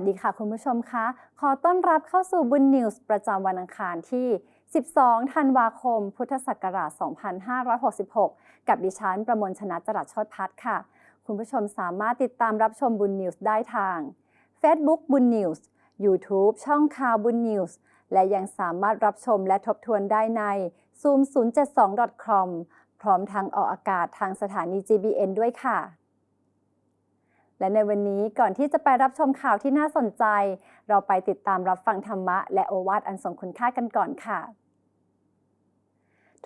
วัสดีค่ะคุณผู้ชมคะ ขอต้อนรับเข้าสู่บุญนิวส์ประจำวันอังคารที่ 12 ธันวาคม พุทธศักราช 2566 กับดิฉันประมวลชนะจรัสชดพัฒน์ค่ะ คุณผู้ชมสามารถติดตามรับชมบุญนิวส์ได้ทาง Facebook บุญนิวส์ YouTube ช่องข่าวบุญนิวส์ และยังสามารถรับชมและทบทวนได้ใน zoom 072 com พร้อมทางออกอากาศทางสถานี GBN ด้วยค่ะ และในวันนี้ก่อนที่จะไปรับชมข่าวที่น่าสนใจ เราไปติดตามรับฟังธรรมะ และโอวาทอันทรงคุณค่ากันก่อนค่ะ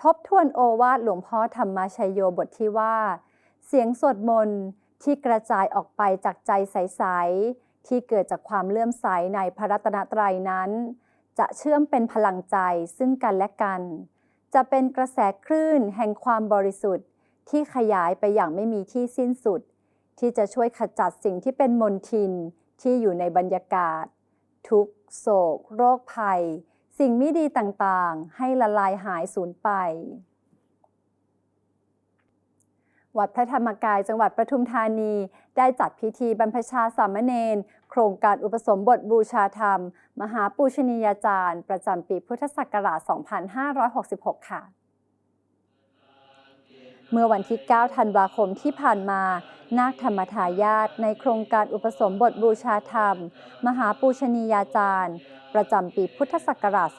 ทบทวนโอวาทหลวงพ่อธรรมชัยโยบทที่ว่า เสียงสวดมนต์ที่กระจายออกไปจากใจใส ๆ ที่เกิดจากความเลื่อมใสในพระรัตนตรัยนั้น จะเชื่อมเป็นพลังใจซึ่งกันและกัน จะเป็นกระแสคลื่นแห่งความบริสุทธิ์ ที่ขยายไปอย่างไม่มีที่สิ้นสุด ที่จะช่วยขจัดสิ่งที่เป็นมลทินที่อยู่ในบรรยากาศ ทุกโศก โรคภัย สิ่งไม่ดีต่างๆ ให้ละลายหายสูญไป วัดพระธรรมกายจังหวัดปทุมธานี ได้จัดพิธีบรรพชาสามเณรโครงการอุปสมบทบูชาธรรม มหาปูชนียาจารย์ ประจำปีพุทธศักราช 2566 ค่ะ เมื่อวันที่ 9 ธันวาคมที่ผ่านมา นาคธรรมทายาทในโครงการอุปสมบทบูชาธรรม มหาปูชนียาจารย์ ประจำปีพุทธศักราช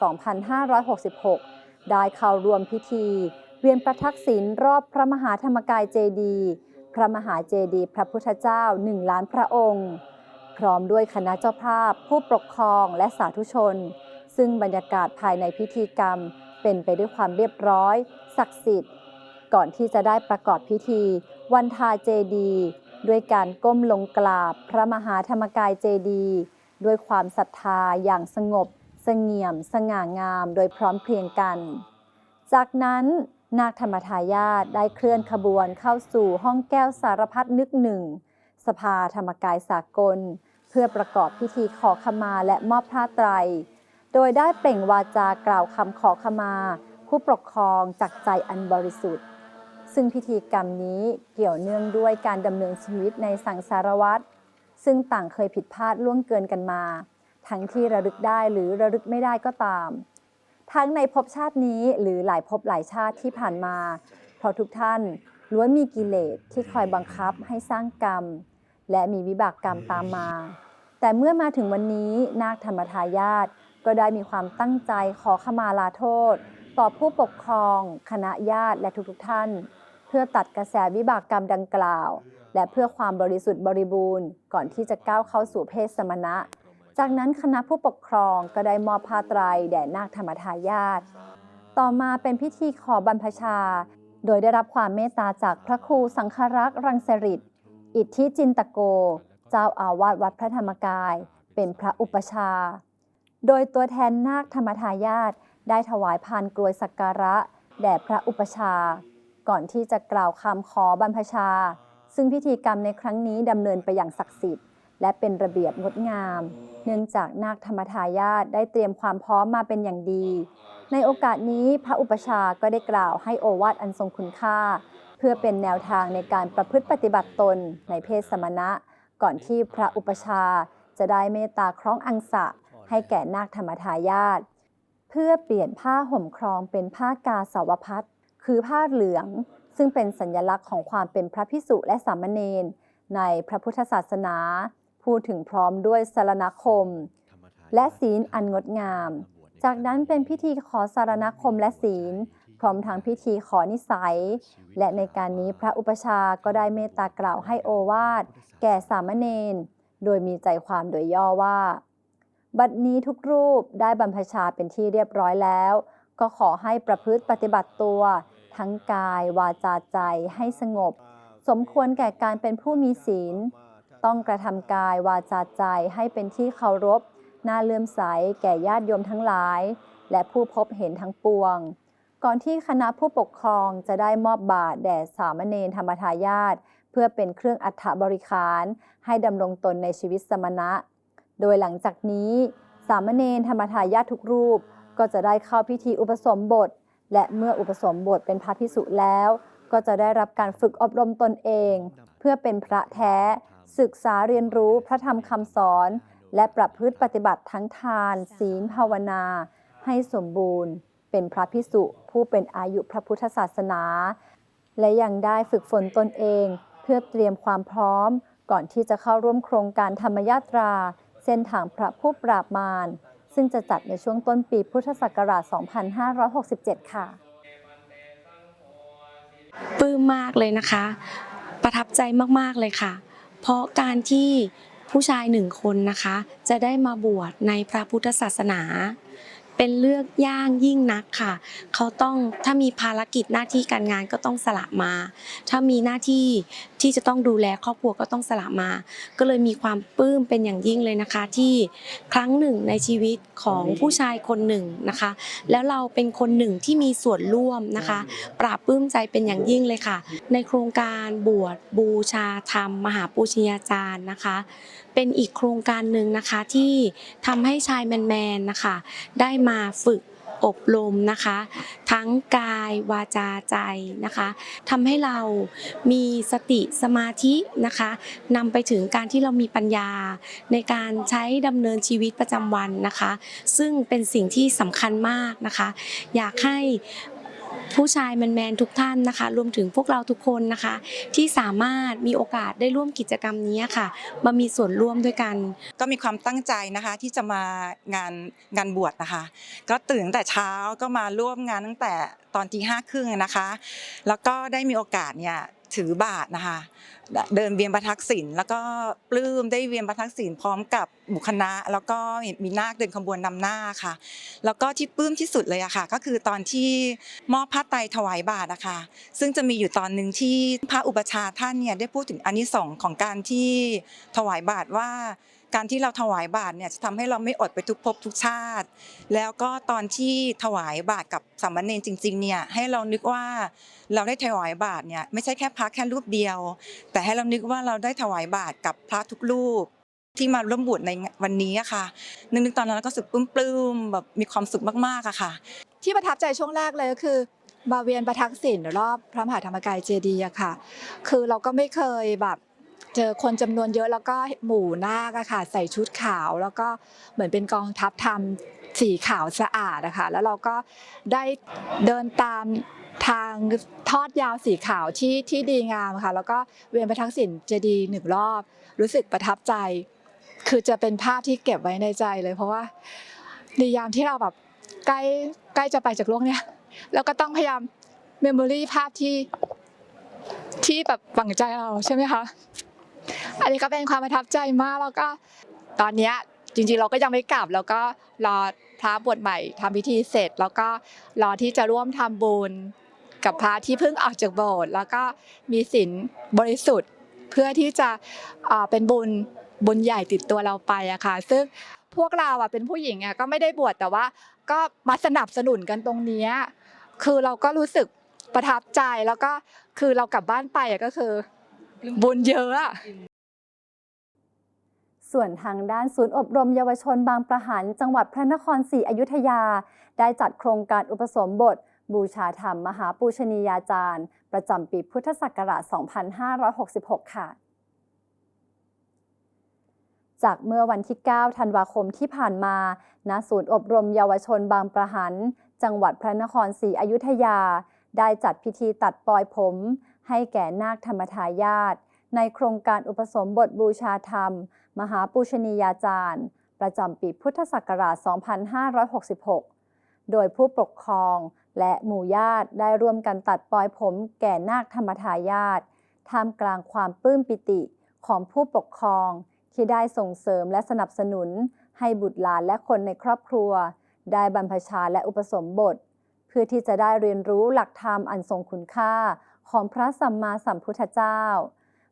2566 ได้เข้าร่วมพิธี เวียนประทักษิณรอบพระมหาธรรมกายเจดีย์พระมหาเจดีย์พระพุทธเจ้าหนึ่งล้านพระองค์ พร้อมด้วยคณะเจ้าภาพ ผู้ปกครองและสาธุชน ซึ่งบรรยากาศภายในพิธีกรรม เป็นไปด้วยความเรียบร้อย ศักดิ์สิทธิ์ ก่อนที่จะได้ประกอบพิธี วันทาเจดี ด้วยการก้มลงกราบพระมหาธรรมกายเจดี ด้วยความศรัทธาอย่างสงบเสงี่ยม สง่างามโดยพร้อมเพรียงกัน จากนั้นนาคธรรมทายาทได้เคลื่อนขบวนเข้าสู่ห้องแก้วสารพัดนึกหนึ่ง สภาธรรมกายสากล เพื่อประกอบพิธีขอขมาและมอบผ้าไตร โดยได้เปล่งวาจากล่าวคำขอขมา ผู้ปกครองจากใจอันบริสุทธิ์ ซึ่งพิธีกรรมนี้เกี่ยวเนื่องด้วยการดำเนินชีวิตในสังสารวัตรซึ่งต่างเคยผิดพลาดล่วงเกินกันมา ทั้งที่ระลึกได้หรือระลึกไม่ได้ก็ตาม ทั้งในภพชาตินี้หรือหลายภพหลายชาติที่ผ่านมา เพราะทุกท่านล้วนมีกิเลสที่คอยบังคับให้สร้างกรรม และมีวิบากกรรมตามมา แต่เมื่อมาถึงวันนี้นาคธรรมทายาทก็ได้มีความตั้งใจขอขมาลาโทษ ต่อผู้ปกครอง คณะญาติและทุกๆท่าน พื่อตัดกระแสวิบากกรรมดังกล่าว และเพื่อความบริสุทธิ์บริบูรณ์ ก่อนที่จะก้าวเข้าสู่เพศสมณะ จากนั้นคณะผู้ปกครองก็ได้มอบผ้าไตรแด่นาคธรรมทายาทต่อมาเป็นพิธีขอบรรพชา โดยได้รับความเมตตาจากพระครูสังฆรักษ์รังสริตอิทธิจินตโก เจ้าอาวาสวัดพระธรรมกาย เป็นพระอุปชา โดยตัวแทนนาคธรรมทายาทได้ถวายพานกรวยสักการะ แด่พระอุปชา ก่อนที่จะกล่าวคำขอบรรพชา ซึ่งพิธีกรรมในครั้งนี้ดำเนินไปอย่างศักดิ์สิทธิ์ และเป็นระเบียบงดงาม เนื่องจากนาคธรรมทายาทได้เตรียมความพร้อมมาเป็นอย่างดี ในโอกาสนี้พระอุปชาก็ได้กล่าวให้โอวาทอันทรงคุณค่า เพื่อเป็นแนวทางในการประพฤติปฏิบัติตนในเพศสมณะ ก่อนที่พระอุปชาจะได้เมตตาคล้องอังสะ ให้แก่นาคธรรมทายาทเพื่อเปลี่ยนผ้าห่มครองเป็นผ้ากาสาวพัด คือผ้าเหลือง ซึ่งเป็นสัญลักษณ์ของความเป็นพระพิสุและสามเณรในพระพุทธศาสนา พูดถึงพร้อมด้วยสารณคม และศีลอันงดงาม จากนั้นเป็นพิธีขอสารณคมและศีล พร้อมทั้งพิธีขอนิสัย และในการนี้พระอุปชาก็ได้เมตตากล่าวให้โอวาท แก่สามเณรโดยมีใจความโดยย่อว่า บัดนี้ทุกรูปได้บรรพชาเป็นที่เรียบร้อยแล้ว ก็ขอให้ประพฤติปฏิบัติตัว ทั้งกายวาจาใจให้สงบ สมควรแก่การเป็นผู้มีศีล ต้องกระทำกายวาจาใจให้เป็นที่เคารพน่าเลื่อมใสแก่ญาติโยมทั้งหลาย และผู้พบเห็นทั้งปวง ก่อนที่คณะผู้ปกครองจะได้มอบบาตรแด่สามเณรธรรมทายาทเพื่อเป็นเครื่องอัฐบริคารให้ดำรงตนในชีวิตสมณะ โดยหลังจากนี้ สามเณรธรรมทายาททุกรูปก็จะได้เข้าพิธีอุปสมบท และเมื่ออุปสมบทเป็นพระพิสุแล้ว ก็จะได้รับการฝึกอบรมตนเอง เพื่อเป็นพระแท้ ศึกษาเรียนรู้พระธรรมคำสอน และประพฤติปฏิบัติทั้งทาน ศีลภาวนา ให้สมบูรณ์ เป็นพระพิสุผู้เป็นอายุพระพุทธศาสนา และยังได้ฝึกฝนตนเอง เพื่อเตรียมความพร้อม ก่อนที่จะเข้าร่วมโครงการธรรมยาตรา เส้นทางพระผู้ปราบมาร ซึ่งจะจัดในช่วงต้นปีพุทธศักราช 2567 ค่ะปลื้มมากเลยนะคะ ประทับใจมากๆเลยค่ะ เพราะการที่ผู้ชายหนึ่งคนนะคะ จะได้มาบวชในพระพุทธศาสนา เป็นเลือกย่างยิ่งนักค่ะ เขาต้องถ้ามีภารกิจหน้าที่การงานก็ต้องสละมา ถ้ามีหน้าที่ที่จะต้องดูแลครอบครัวก็ต้องสละมา ก็เลยมีความปลื้มเป็นอย่างยิ่งเลยนะคะ ที่ครั้งหนึ่งในชีวิตของผู้ชายคนหนึ่งนะคะ แล้วเราเป็นคนหนึ่งที่มีส่วนร่วมนะคะ ปราบปลื้มใจเป็นอย่างยิ่งเลยค่ะ ในโครงการบวชบูชาธรรม มหาปูชนียาจารย์นะคะ เป็นอีกโครงการหนึ่งนะคะที่ทำให้ชายแมนๆนะคะได้มาฝึกอบรมนะคะ ทั้งกายวาจาใจนะคะทำให้เรามีสติสมาธินะคะนำไปถึงการที่เรามีปัญญา ในการใช้ดำเนินชีวิตประจำวันนะคะ ซึ่งเป็นสิ่งที่สำคัญมากนะคะ อยากให้ ผู้ชายแมนๆทุกท่านนะคะ รวมถึงพวกเราทุกคนนะคะ ที่สามารถมีโอกาสได้ร่วมกิจกรรมนี้ค่ะ มามีส่วนร่วมด้วยกัน ก็มีความตั้งใจนะคะที่จะมางานงานบวชนะคะ ก็ตื่นแต่เช้าก็มาร่วมงานตั้งแต่ตอนที่ห้าครึ่งนะคะ แล้วก็ได้มีโอกาสเนี่ย ถือบาทนะคะ เดินเวียนประทักษิณแล้วก็ปลื้มได้เวียนประทักษิณพร้อมกับหมู่คณะ แล้วก็มีนาคเดินขบวนนำหน้าค่ะ แล้วก็ที่ปลื้มที่สุดเลยอะค่ะ ก็คือตอนที่มอบผ้าไตรถวายบาทนะคะซึ่งจะมีอยู่ตอนหนึ่งที่พระอุปชาท่านเนี่ยได้พูดถึงอันิสงส์ของการที่ถวายบาทว่า การที่เราถวายบาทเนี่ยจะทำให้เราไม่อดไปทุกภพทุกชาติ แล้วก็ตอนที่ถวายบาทกับสามเณรจริงๆเนี่ยให้เรานึกว่าเราได้ถวายบาทเนี่ยไม่ใช่แค่พระแค่รูปเดียว แต่ให้เรานึกว่าเราได้ถวายบาทกับพระทุกรูปที่มาร่วมบวชในวันนี้อะค่ะ นึกๆตอนนั้นก็รู้สึกปลื้มๆแบบมีความสุขมากๆอะค่ะ ที่ประทับใจช่วงแรกเลยก็คือบาเวียนประทักษิณรอบพระมหาธรรมกายเจดีย์อะค่ะ คือเราก็ไม่เคยแบบ เจอคนจำนวนเยอะแล้วก็หมู่นาคอะค่ะใส่ชุดขาวแล้วก็เหมือนเป็นกองทัพทำสีขาวสะอาดอะค่ะแล้วเราก็ได้เดินตามทางทอดยาวสีขาวที่ที่ดีงามค่ะ แล้วก็เวียนไปทักษิณเจดีย์หนึ่งรอบ รู้สึกประทับใจ คือจะเป็นภาพที่เก็บไว้ในใจเลย เพราะว่าในยามที่เราแบบใกล้ใกล้จะไปจากโลกเนี้ยแล้วก็ต้องพยายามเมมโมรีภาพที่ที่แบบฝังใจเราใช่ไหมคะ อันนี้ก็เป็นความประทับใจมากแล้วก็ตอนเนี้ยจริงๆเราก็ยังไม่กลับ แล้วก็รอพระบวชใหม่ทำพิธีเสร็จ แล้วก็รอที่จะร่วมทำบุญกับพระที่เพิ่งออกจากโบสถ์แล้วก็มีศีลบริสุทธิ์เพื่อที่จะเอ่อเป็นบุญบุญใหญ่ติดตัวเราไปอะค่ะ ซึ่งพวกเราอะเป็นผู้หญิงอะก็ไม่ได้บวชแต่ว่าก็มาสนับสนุนกันตรงเนี้ยคือเราก็รู้สึกประทับใจแล้วก็คือเรากลับบ้านไปอะก็คือบุญเยอะอะ ส่วนทางด้านศูนย์อบรมเยาวชนบางประหันจังหวัดพระนครศรีอยุธยา ได้จัดโครงการอุปสมบท บูชาธรรมมหาปูชนียาจารย์ ประจำปีพุทธศักราช 2566 ค่ะ จากเมื่อวันที่ 9 ธันวาคมที่ผ่านมาณศูนย์อบรมเยาวชนบางประหัน จังหวัดพระนครศรีอยุธยา ได้จัดพิธีตัดปลอยผม ให้แก่นาคธรรมทายาทในโครงการอุปสมบทบูชาธรรม มหาปูชนียาจารย์ ประจำปีพุทธศักราช 2566 โดยผู้ปกครองและหมู่ญาติได้ร่วมกันตัดปลอยผมแก่นาคธรรมทายาทท่ามกลางความปลื้มปิติของผู้ปกครองที่ได้ส่งเสริมและสนับสนุน ให้บุตรหลานและคนในครอบครัว ได้บรรพชาและอุปสมบท เพื่อที่จะได้เรียนรู้หลักธรรมอันทรงคุณค่าของพระสัมมาสัมพุทธเจ้า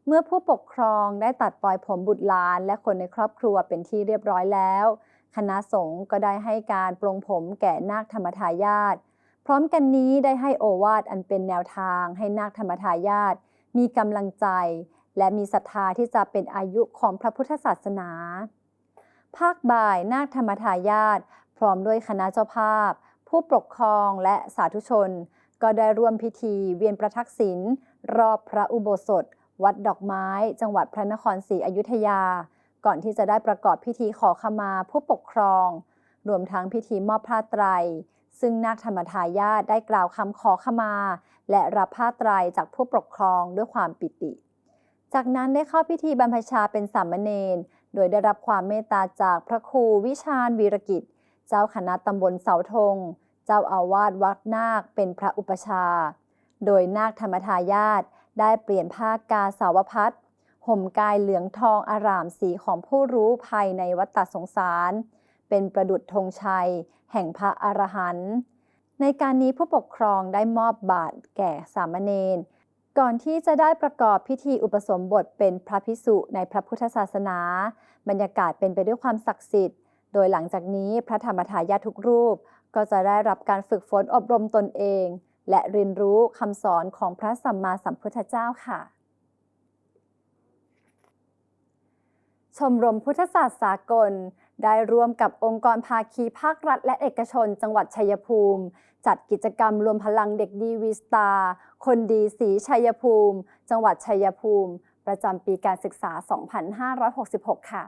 เมื่อผู้ปกครองได้ตัดปลอยผมบุตรหลาน และคนในครอบครัวเป็นที่เรียบร้อยแล้ว คณะสงฆ์ก็ได้ให้การปลงผมแก่นาคธรรมทายาทพร้อมกันนี้ได้ให้โอวาทอันเป็นแนวทางให้นาคธรรมทายาทมีกำลังใจ และมีศรัทธาที่จะเป็นอายุของพระพุทธศาสนา ภาคบ่ายนาคธรรมทายาทพร้อมด้วยคณะเจ้าภาพ ผู้ปกครองและสาธุชน ก็ได้ร่วมพิธีเวียนประทักษิณรอบพระอุโบสถ วัดดอกไม้ จังหวัดพระนครศรีอยุธยา ก่อนที่จะได้ประกอบพิธีขอขมาผู้ปกครอง รวมทั้งพิธีมอบผ้าไตร ซึ่งนาคธรรมทายาทได้กล่าวคำขอขมา และรับผ้าไตรจากผู้ปกครองด้วยความปิติ จากนั้นได้เข้าพิธีบรรพชาเป็นสามเณร โดยได้รับความเมตตาจากพระครูวิชาญวีรกิจ เจ้าคณะตำบลเสาธง เจ้าอาวาสวัดนาคเป็นพระอุปชา โดยนาคธรรมทายาท ได้เปลี่ยนผ้ากาสาวพัดห่มกายเหลืองทองอารามสีของผู้รู้ภายในวัฏสงสาร เป็นประดุจธงชัย แห่งพระอรหันต์ในการนี้ผู้ปกครองได้มอบบาตรแก่สามเณรก่อนที่จะได้ประกอบพิธีอุปสมบทเป็นพระภิกษุในพระพุทธศาสนา บรรยากาศเป็นไปด้วยความศักดิ์สิทธิ์ โดยหลังจากนี้พระธรรมทายาทุกรูป ก็จะได้รับการฝึกฝนอบรมตนเอง และเรียนรู้คำสอนของพระสัมมาสัมพุทธเจ้าค่ะ ชมรมพุทธศาสตร์สากล ได้ร่วมกับองค์กรภาคีภาครัฐ และเอกชนจังหวัดชัยภูมิ จัดกิจกรรมรวมพลังเด็กดีวีสตาร์คนดีสีชัยภูมิ จังหวัดชัยภูมิ ประจำปีการศึกษา 2566 ค่ะ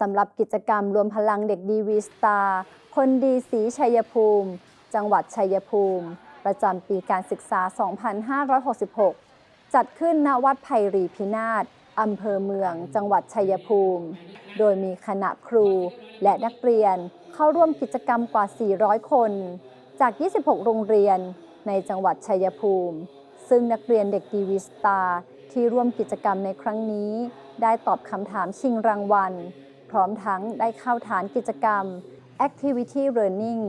สำหรับกิจกรรมรวมพลังเด็กดีวีสตาร์คนดีสีชัยภูมิ จังหวัดชัยภูมิ ประจำปีการศึกษา 2566 จัดขึ้นณวัดไผ่รีพินาศอำเภอเมือง จังหวัดชัยภูมิ โดยมีคณะครูและนักเรียนเข้าร่วมกิจกรรมกว่า 400 คน จาก 26 โรงเรียนในจังหวัดชัยภูมิ ซึ่งนักเรียนเด็กดีวีสตาร์ที่ร่วมกิจกรรมในครั้งนี้ ได้ตอบคำถามชิงรางวัล ร้อมทั้งได้เข้าฐานกิจกรรม Activity Learning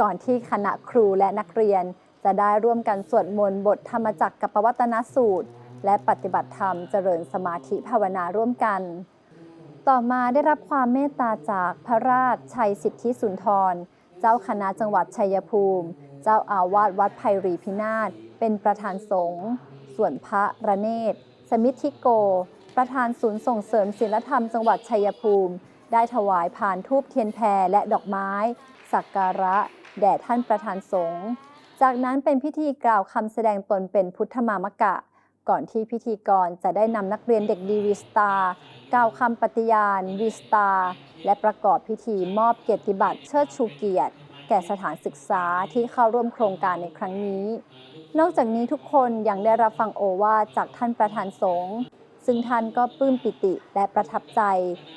ก่อนที่คณะครูและนักเรียน จะได้ร่วมกันสวดมนต์บทธรรมจักรกับปวัตนสูตร และปฏิบัติธรรมเจริญสมาธิภาวนาร่วมกัน ต่อมาได้รับความเมตตาจากพระราชชัยสิทธิสุนทร เจ้าคณะจังหวัดชัยภูมิ เจ้าอาวาสวัดไผ่รีพินาศเป็นประธานสงฆ์ส่วนพระระเนศสมิทธิโก ประธานศูนย์ส่งเสริมศีลธรรมจังหวัดชัยภูมิ ได้ถวายผ่านทูบเทียนแพรและดอกไม้ สักการะ แด่ท่านประธานสงฆ์จากนั้นเป็นพิธีกล่าวคำแสดงตนเป็นพุทธมามกะ ก่อนที่พิธีกรจะได้นำนักเรียนเด็กดีวีสตากล่าวคำปฏิญาณวีสตา และประกอบพิธีมอบเกียรติบัตรเชิดชูเกียรติ แก่สถานศึกษาที่เข้าร่วมโครงการในครั้งนี้ นอกจากนี้ทุกคนยังได้รับฟังโอวาจากท่านประธานสงฆ์ ซึ่งท่านก็ปลื้มปิติและประทับใจ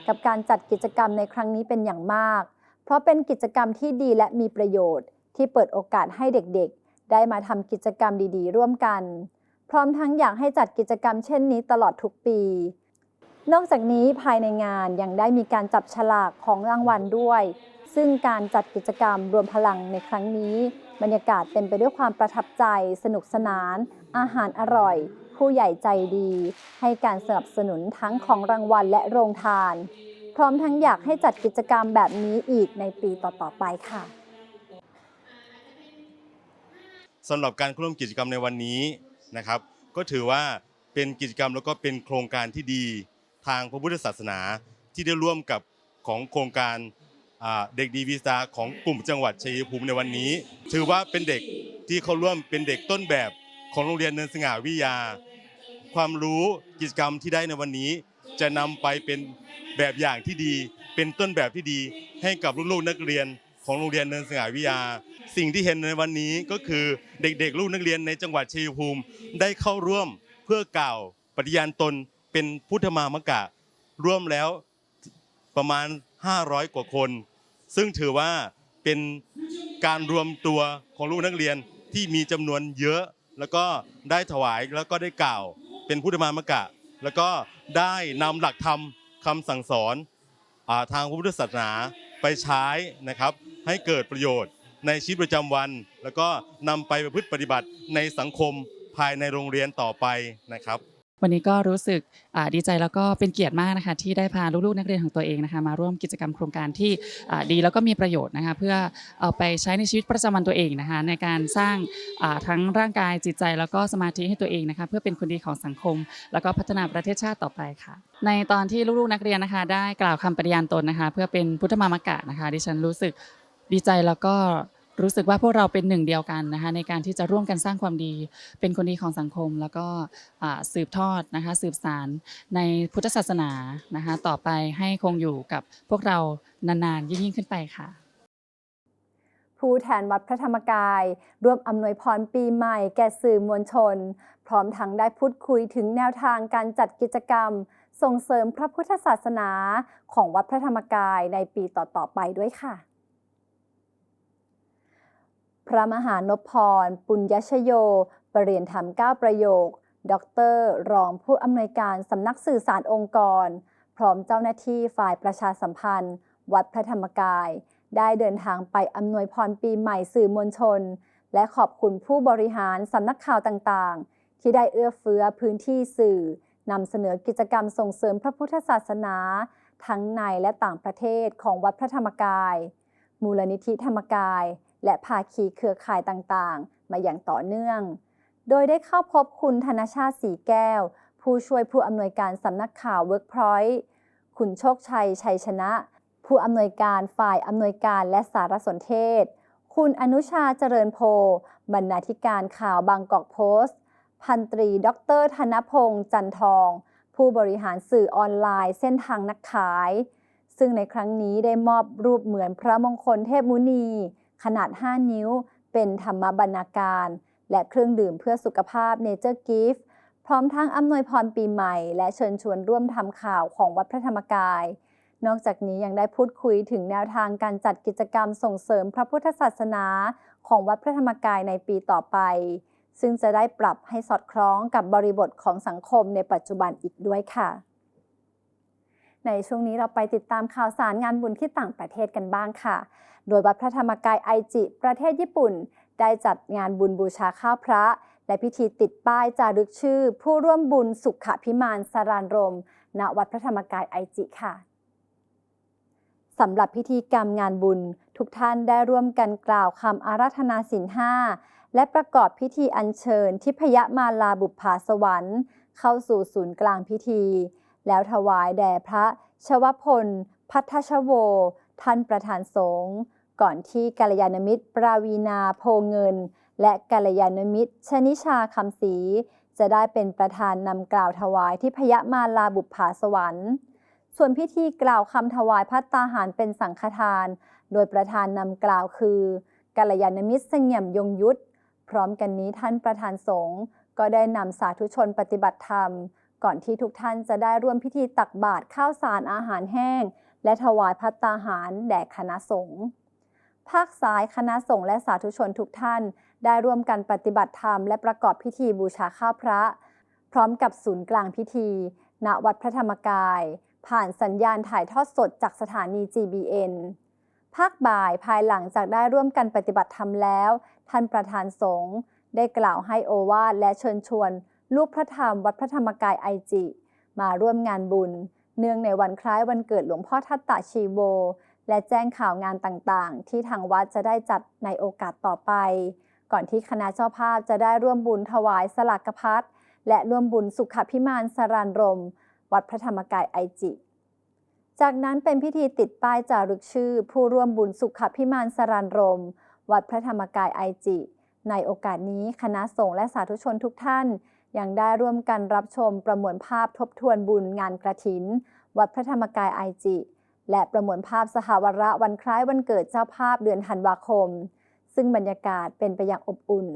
กับการจัดกิจกรรมในครั้งนี้เป็นอย่างมาก เพราะเป็นกิจกรรมที่ดีและมีประโยชน์ ที่เปิดโอกาสให้เด็กๆ ได้มาทำกิจกรรมดีๆ ร่วมกัน พร้อมทั้งอยากให้จัดกิจกรรมเช่นนี้ตลอดทุกปี นอกจากนี้ภายในงานยังได้มีการจับฉลากของรางวัลด้วย ซึ่งการจัดกิจกรรมรวมพลังในครั้งนี้ บรรยากาศเต็มไปด้วยความประทับใจ สนุกสนาน อาหารอร่อย ผู้ใหญ่ใจดี ให้การสนับสนุนทั้งของรางวัลและโรงทาน พร้อมทั้งอยากให้จัดกิจกรรมแบบนี้อีกในปีต่อๆไปค่ะสำหรับการร่วมกิจกรรมในวันนี้นะครับ ก็ถือว่าเป็นกิจกรรมแล้วก็เป็นโครงการที่ดีทางพระพุทธศาสนาที่ได้ร่วมกับของโครงการเด็กดีวีซาของกลุ่มจังหวัดชัยภูมิในวันนี้ ถือว่าเป็นเด็กที่เขาร่วมเป็นเด็กต้นแบบของโรงเรียนเนินสง่าวิทยา ความรู้กิจกรรมที่ได้ในวันนี้ จะนำไปเป็นแบบอย่างที่ดี เป็นต้นแบบที่ดี ให้กับลูกๆนักเรียนของโรงเรียนเนินสง่าวิทยา สิ่งที่เห็นในวันนี้ก็คือเด็กๆ ลูกนักเรียนในจังหวัดชัยภูมิ ได้เข้าร่วมเพื่อกล่าวปฏิญาณตนเป็นพุทธมามกะ ร่วมแล้วประมาณ 500 กว่าคน ซึ่งถือว่าเป็นการรวมตัวของลูกนักเรียนที่มีจำนวนเยอะ แล้วก็ได้ถวายแล้วก็ได้กล่าว เป็นพุทธมามกะ แล้วก็ได้นำหลักธรรมคำสั่งสอนอทางพระพุทธศาสนาไปใช้นะครับ ให้เกิดประโยชน์ในชีวิตประจำวัน แล้วก็นำไปประพฤติปฏิบัติในสังคมภายในโรงเรียนต่อไปนะครับ วันนี้ก็รู้สึกดีใจแล้วก็เป็นเกียรติมากนะคะที่ได้พาลูกๆนักเรียนของตัวเองนะคะมาร่วมกิจกรรมโครงการที่ดีแล้วก็มีประโยชน์นะคะเพื่อเอาไปใช้ในชีวิตประจำวันตัวเองนะคะในการสร้างทั้งร่างกายจิตใจ แล้วก็สมาธิให้ตัวเองนะคะเพื่อเป็นคนดีของสังคม แล้วก็พัฒนาประเทศชาติต่อไปค่ะ ในตอนที่ลูกๆนักเรียนนะคะได้กล่าวคำปฏิญาณตนนะคะเพื่อเป็นพุทธมามกะนะคะดิฉันรู้สึกดีใจแล้วก็ รู้สึกว่าพวกเราเป็นหนึ่งเดียวกันนะคะในการที่จะร่วมกันสร้างความดี เป็นคนดีของสังคม แล้วก็สืบทอดนะคะสืบสารในพุทธศาสนานะคะต่อไปให้คงอยู่กับพวกเรานานๆยิ่งขึ้นไปค่ะ ผู้แทนวัดพระธรรมกาย ร่วมอำนวยพรปีใหม่แก่สื่อมวลชน พร้อมทั้งได้พูดคุยถึงแนวทางการจัดกิจกรรม ส่งเสริมพระพุทธศาสนาของวัดพระธรรมกายในปีต่อๆไปด้วยค่ะ พระมหานพพร ปุญญชโยปรเรียนธรรม9ประโยค ดร รองผู้อำนวยการสำนักสื่อสารองค์กร พร้อมเจ้าหน้าที่ฝ่ายประชาสัมพันธ์ วัดพระธรรมกาย ได้เดินทางไปอำนวยพรปีใหม่สื่อมวลชน และขอบคุณผู้บริหารสำนักข่าวต่างๆ ที่ได้เอื้อเฟื้อพื้นที่สื่อนำเสนอกิจกรรมส่งเสริมพระพุทธศาสนา ทั้งในและต่างประเทศของวัดพระธรรมกาย มูลนิธิธรรมกาย และภาคีเครือข่ายต่างๆ มาอย่างต่อเนื่อง โดยได้เข้าพบคุณธนชาติสีแก้ว ผู้ช่วยผู้อำนวยการสำนักข่าว Workpoint คุณโชคชัย ชัยชนะ ผู้อำนวยการฝ่ายอำนวยการและสารสนเทศ คุณอนุชาเจริญโพ บรรณาธิการข่าวบางกอกโพสต์ พันตรี ดร ธนพงษ์จันทอง ผู้บริหารสื่อออนไลน์เส้นทางนักขาย ซึ่งในครั้งนี้ได้มอบรูปเหมือนพระมงคลเทพมุนี ขนาด 5 นิ้ว เป็นธรรมบรรณาการ และเครื่องดื่มเพื่อสุขภาพเนเจอร์กิฟต์พร้อมทั้งอำนวยพรปีใหม่ และเชิญชวนร่วมทำข่าวของวัดพระธรรมกาย นอกจากนี้ยังได้พูดคุยถึงแนวทางการจัดกิจกรรมส่งเสริมพระพุทธศาสนาของวัดพระธรรมกายในปีต่อไป ซึ่งจะได้ปรับให้สอดคล้องกับบริบทของสังคมในปัจจุบันอีกด้วยค่ะ ในช่วงนี้เราไปติดตามข่าวสารงานบุญที่ต่างประเทศกันบ้างค่ะ โดยวัดพระธรรมกายไอจิ ประเทศญี่ปุ่น ได้จัดงานบุญบูชาข้าวพระ และพิธีติดป้ายจารึกชื่อ ผู้ร่วมบุญสุขพิมานสารานรม ณ วัดพระธรรมกายไอจิค่ะสำหรับพิธีกรรมงานบุญ ทุกท่านได้ร่วมกันกล่าวคำอาราธนาศีลห้าและประกอบพิธีอัญเชิญทิพยมาลาบุปผาสวรรค์ เข้าสู่ศูนย์กลางพิธี แล้วถวายแด่พระชวพล พัทชโว ท่านประธานสงฆ์ก่อนที่กัลยาณมิตร ปราวีนาโพเงิน และกัลยาณมิตร ชนิชาคำศรีจะได้เป็นประธานนำกล่าวถวายทิพยมาลาบุปผาสวรรค์ ส่วนพิธีกล่าวคำถวายพัตตาหารเป็นสังฆทาน โดยประธานนำกล่าวคือกัลยาณมิตรเสงี่ยมยงยุทธพร้อมกันนี้ท่านประธานสงฆ์ก็ได้นำสาธุชนปฏิบัติธรรม ก่อนที่ทุกท่านจะได้ร่วมพิธีตักบาตรข้าวสารอาหารแห้ง และถวายพัตตาหารแด่คณะสงฆ์ภาคซ้ายคณะสงฆ์และสาธุชนทุกท่าน ได้ร่วมกันปฏิบัติธรรมและประกอบพิธีบูชาข้าวพระ พร้อมกับศูนย์กลางพิธี ณวัดพระธรรมกาย ผ่านสัญญาณถ่ายทอดสดจากสถานี GBN ภาคบ่ายภายหลังจากได้ร่วมกันปฏิบัติธรรมแล้ว ท่านประธานสงฆ์ได้กล่าวให้โอวาทและเชิญชวน ลูกพระธรรมวัดพระธรรมกายไอจิมาร่วมงานบุญ เนื่องในวันคล้ายวันเกิดหลวงพ่อทัตตะชีโว และแจ้งข่าวงานต่างๆ ที่ทางวัดจะได้จัดในโอกาสต่อไป ก่อนที่คณะเจ้าภาพจะได้ร่วมบุญถวายสลากพัดและร่วมบุญสุขพิมานสรานรม วัดพระธรรมกายไอจิ จากนั้นเป็นพิธีติดป้ายจารึกชื่อ ผู้ร่วมบุญสุขพิมานสรานรม วัดพระธรรมกายไอจิ ในโอกาสนี้คณะสงฆ์และสาธุชนทุกท่าน ยังได้ร่วมกันรับชมประมวลภาพทบทวนบุญงานกระถิน วัดพระธรรมกายไอจิ และประมวลภาพสหวระวันคล้ายวันเกิดเจ้าภาพเดือนธันวาคม ซึ่งบรรยากาศเป็นไปอย่างอบอุ่น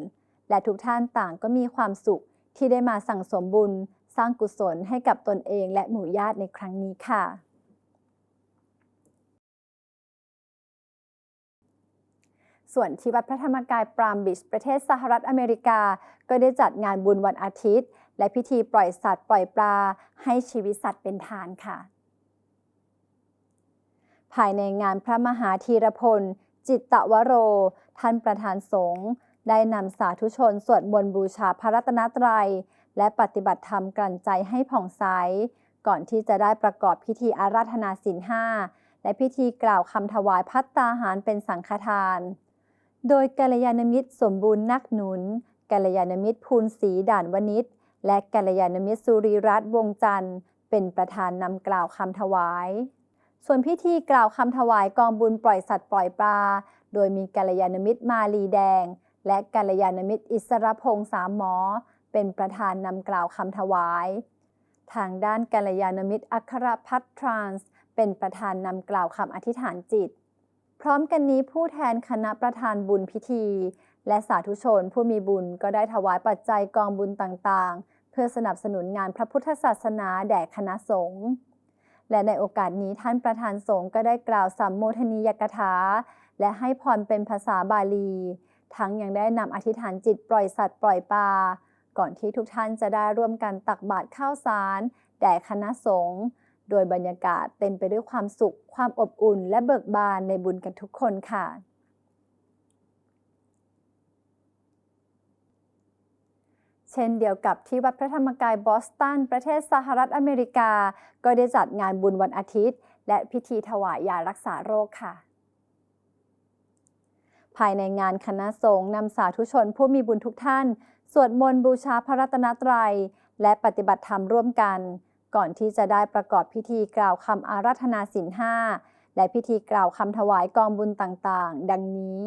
และทุกท่านต่างก็มีความสุขที่ได้มาสั่งสมบุญ สร้างกุศลให้กับตนเองและหมู่ญาติในครั้งนี้ค่ะ ส่วนที่วัดพระธรรมกายปรามบิชประเทศสหรัฐอเมริกา ก็ได้จัดงานบุญวันอาทิตย์ และพิธีปล่อยสัตว์ปล่อยปลา ให้ชีวิตสัตว์เป็นทานค่ะ ภายในงานพระมหาธีรพล จิตตวโร ท่านประธานสงฆ์ได้นำสาธุชนสวดมนต์บูชาพระรัตนตรัย และปฏิบัติธรรมกลั่นใจให้ผ่องใส ก่อนที่จะได้ประกอบพิธีอาราธนาศีลห้าและพิธีกล่าวคำถวายพัตตาหารเป็นสังฆทาน โดยกัลยาณมิตรสมบูรณ์นักหนุนกัลยาณมิตรภูลศรีด่านวนิชและกัลยาณมิตรสุริรัตน์วงจันทร์ เป็นประธานนำกล่าวคำถวาย ส่วนพิธีกล่าวคำถวายกองบุญปล่อยสัตว์ปล่อยปลา โดยมีกัลยาณมิตรมาลีแดง และกัลยาณมิตรอิสรพงษ์สามหมอ เป็นประธานนำกล่าวคำถวาย ทางด้านกัลยาณมิตรอัครพัฒน์ทรานส์เป็นประธานนำกล่าวคำอธิษฐานจิต พร้อมกันนี้ผู้แทนคณะประธานบุญพิธี และสาธุชนผู้มีบุญก็ได้ถวายปัจจัยกองบุญต่างๆ เพื่อสนับสนุนงานพระพุทธศาสนาแด่คณะสงฆ์และในโอกาสนี้ท่านประธานสงฆ์ก็ได้กล่าวสัมโมทนียกถา และให้พรเป็นภาษาบาลี ทั้งยังได้นำอธิษฐานจิตปล่อยสัตว์ปล่อยปลาก่อนที่ทุกท่านจะได้ร่วมกันตักบาตรข้าวสาร แด่คณะสงฆ์ โดยบรรยากาศเต็มไปด้วยความสุข ความอบอุ่น และเบิกบานในบุญกันทุกคนค่ะเช่นเดียวกับที่วัดพระธรรมกายบอสตัน ประเทศสหรัฐอเมริกา ก็ได้จัดงานบุญวันอาทิตย์ และพิธีถวายยารักษาโรคค่ะ ภายในงานคณะสงฆ์นำสาธุชนผู้มีบุญทุกท่าน สวดมนต์บูชาพระรัตนตรัย และปฏิบัติธรรมร่วมกัน ก่อนที่จะได้ประกอบพิธีกล่าวคำอาราธนาศีลห้าและพิธีกล่าวคำถวายกองบุญต่างๆ ดังนี้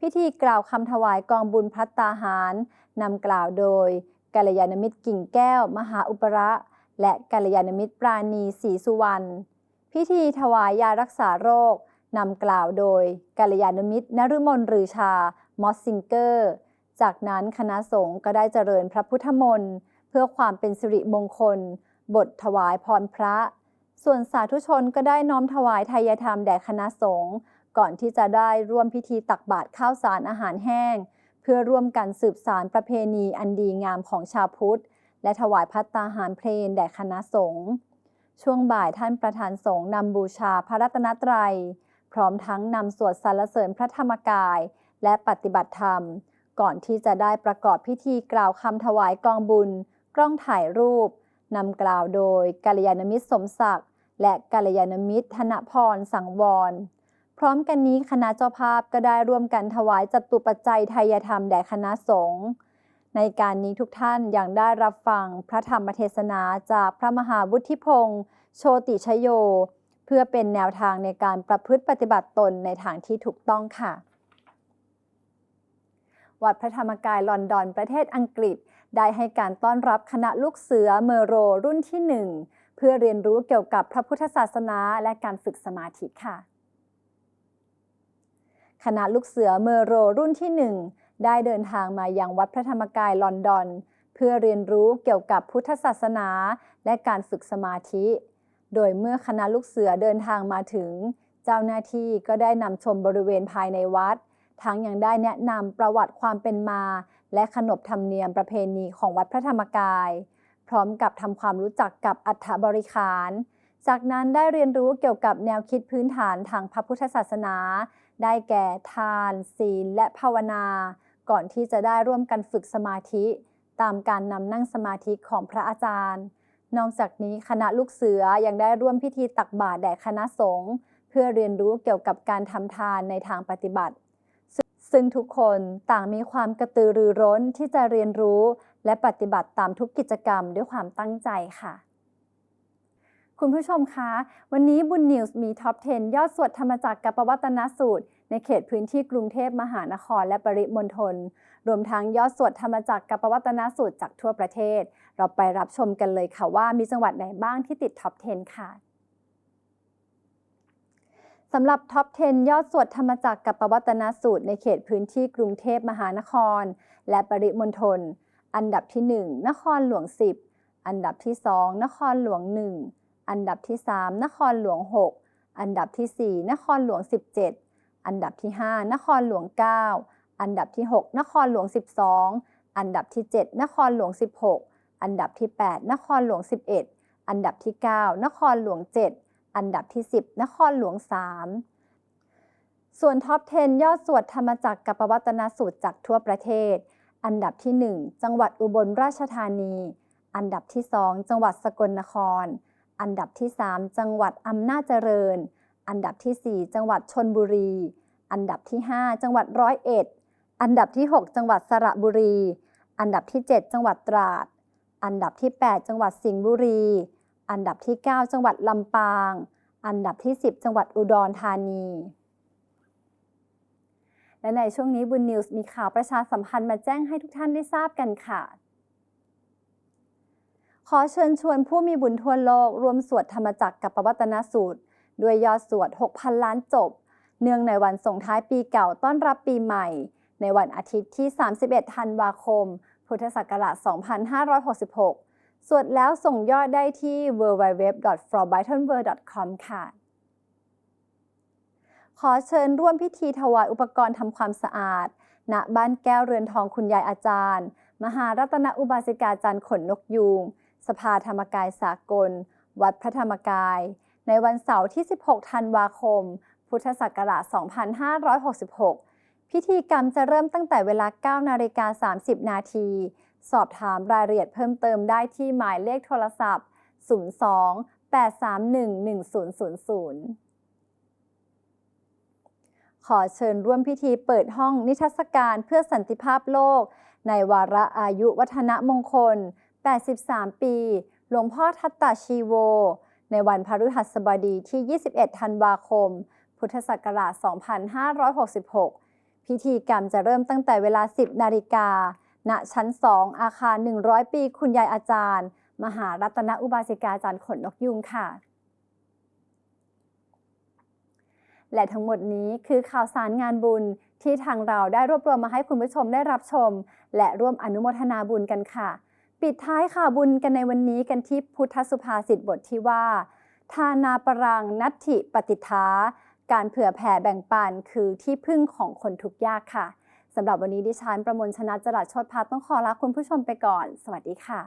พิธีกล่าวคำถวายกองบุญพัตตาหารนำกล่าวโดยกัลยาณมิตรกิ่งแก้ว มหาอุประ และกัลยาณมิตรปราณีศรีสุวรรณพิธีถวายยารักษาโรคนำกล่าวโดยกัลยาณมิตรนฤมลรือชามอสซิงเกอร์ จากนั้นคณะสงฆ์ก็ได้เจริญพระพุทธมนต์ เพื่อความเป็นสิริมงคล บทถวายพรพระ ส่วนสาธุชนก็ได้น้อมถวายทายธรรมแด่คณะสงฆ์ก่อนที่จะได้ร่วมพิธีตักบาตรข้าวสารอาหารแห้ง เพื่อร่วมกันสืบสารประเพณีอันดีงามของชาวพุทธ และถวายพัตตาหารเพลนแด่คณะสงฆ์ช่วงบ่ายท่านประธานสงฆ์นำบูชาพระรัตนตรัย พร้อมทั้งนำสวดสรรเสริญพระธรรมกาย และปฏิบัติธรรม ก่อนที่จะได้ประกอบพิธีกล่าวคำถวายกองบุญ กล้องถ่ายรูป นำกล่าวโดยกัลยาณมิตรสมศักดิ์และกัลยาณมิตรธนพรสังวร พร้อมกันนี้คณะเจ้าภาพก็ได้ร่วมกันถวายจตุปัจจัยไทยธรรมแด่คณะสงฆ์ในการนี้ทุกท่านยังได้รับฟังพระธรรมเทศนาจากพระมหาวุฒิพงศ์โชติชโย เพื่อเป็นแนวทางในการประพฤติปฏิบัติตนในทางที่ถูกต้องค่ะ วัดพระธรรมกายลอนดอนประเทศอังกฤษ ได้ให้การต้อนรับคณะลูกเสือเมโรรุ่นที่หนึ่งเพื่อเรียนรู้เกี่ยวกับพระพุทธศาสนาและการฝึกสมาธิค่ะ คณะลูกเสือเมโรรุ่นที่หนึ่งได้เดินทางมายังวัดพระธรรมกายลอนดอน เพื่อเรียนรู้เกี่ยวกับพุทธศาสนาและการฝึกสมาธิ โดยเมื่อคณะลูกเสือเดินทางมาถึง เจ้าหน้าที่ก็ได้นำชมบริเวณภายในวัด ทั้งยังได้แนะนำประวัติความเป็นมา และขนบธรรมเนียมประเพณีของวัดพระธรรมกาย พร้อมกับทำความรู้จักกับอัฐบริขาร จากนั้นได้เรียนรู้เกี่ยวกับแนวคิดพื้นฐานทางพระพุทธศาสนา ได้แก่ทาน ศีล และภาวนา ก่อนที่จะได้ร่วมกันฝึกสมาธิ ตามการนำนั่งสมาธิของพระอาจารย์ นอกจากนี้คณะลูกเสือยังได้ร่วมพิธีตักบาตรแด่คณะสงฆ์เพื่อเรียนรู้เกี่ยวกับการทำทานในทางปฏิบัติ ซึ่งทุกคนต่างมีความกระตือรือร้นที่จะเรียนรู้ และปฏิบัติตามทุกกิจกรรมด้วยความตั้งใจค่ะ คุณผู้ชมคะ วันนี้บุญนิวส์มีท็อป 10 ยอดสวดธรรมจักรกับประวัตนสูตร ในเขตพื้นที่กรุงเทพมหานครและปริมณฑลรวมทั้งยอดสวดธรรมจักรกับประวัตนสูตรจากทั่วประเทศ เราไปรับชมกันเลยค่ะว่ามีจังหวัดไหนบ้างที่ติดท็อป 10 ค่ะ สำหรับท็อป 10 ยอดสวดธรรมจักรกับปวัตนสูตรในเขตพื้นที่กรุงเทพมหานคร และปริมณฑล อันดับที่ 1 นครหลวง 10 อันดับที่ 2 นครหลวง 1 อันดับที่ 3 นครหลวง 6 อันดับที่ 4 นครหลวง 17 อันดับที่ 5 นครหลวง 9 อันดับที่ 6 นครหลวง 12 อันดับที่ 7 นครหลวง 16 อันดับที่ 8 นครหลวง 11 อันดับที่ 9 นครหลวง 7 อันดับที่ 10 นครหลวง 3 ส่วนท็อป 10 ยอดสวดธรรมจักรกับปวัตนสูตรจากทั่วประเทศ อันดับที่ 1 จังหวัดอุบลราชธานี อันดับที่ 2 จังหวัดสกลนคร อันดับที่ 3 จังหวัดอำนาจเจริญ อันดับที่ 4 จังหวัดชนบุรี อันดับที่ 5 จังหวัดร้อยเอ็ด อันดับที่ 6 จังหวัดสระบุรี อันดับที่ 7 จังหวัดตราด อันดับที่ 8 จังหวัดสิงห์บุรี อันดับที่ 9 จังหวัดลำปาง อันดับที่ 10 จังหวัดอุดรธานี และในช่วงนี้บุญนิวส์มีข่าวประชาสัมพันธ์มาแจ้งให้ทุกท่านได้ทราบกันค่ะ ขอเชิญชวนผู้มีบุญทั่วโลกรวมสวดธรรมจักรกับปวัตนสูตร ด้วยยอดสวด 6,000 ล้านจบ เนื่องในวันส่งท้ายปีเก่าต้อนรับปีใหม่ ในวันอาทิตย์ที่ 31 ธันวาคม พุทธศักราช 2566 สวดแล้วส่งยอดได้ที่ www.forbytonworld.com ค่ะ ขอเชิญร่วมพิธีถวายอุปกรณ์ทำความสะอาด ณ บ้านแก้วเรือนทองคุณยายอาจารย์ มหารัตนอุบาสิกาจารย์ขนนกยูง สภาธรรมกายสากล วัดพระธรรมกาย ในวันเสาร์ที่ 16 ธันวาคม พุทธศักราช 2566 พิธีกรรมจะเริ่มตั้งแต่เวลา 9 นาฬิกา 30 นาที สอบถามรายละเอียดเพิ่มเติมได้ที่หมายเลขโทรศัพท์ 02 831 1000ขอเชิญร่วมพิธีเปิดห้องนิทรรศการเพื่อสันติภาพโลก ในวาระอายุวัฒนมงคล 83 ปี หลวงพ่อทัตตาชีโว ในวันพฤหัสบดีที่ 21 ธันวาคม พุทธศักราช 2566 พิธีกรรมจะเริ่มตั้งแต่เวลา 10 นาฬิกา ณชั้น 2 อาคาร 100 ปี คุณยายอาจารย์ มหารัตนอุบาสิกาอาจารย์ขนนกยุงค่ะ และทั้งหมดนี้คือข่าวสารงานบุญที่ทางเราได้รวบรวมมาให้คุณผู้ชมได้รับชม และร่วมอนุโมทนาบุญกันค่ะ ปิดท้ายข่าวบุญกันในวันนี้กันที่พุทธสุภาษิตบทที่ว่า ทานาปรังนัตถิปฏิทาการเผื่อแผ่แบ่งปันคือที่พึ่งของคนทุกยากค่ะ สำหรับวันนี้ดิฉันประมวลชนะจรัสชดพัฒน์ต้องขอลาคุณผู้ชมไปก่อน สวัสดีค่ะ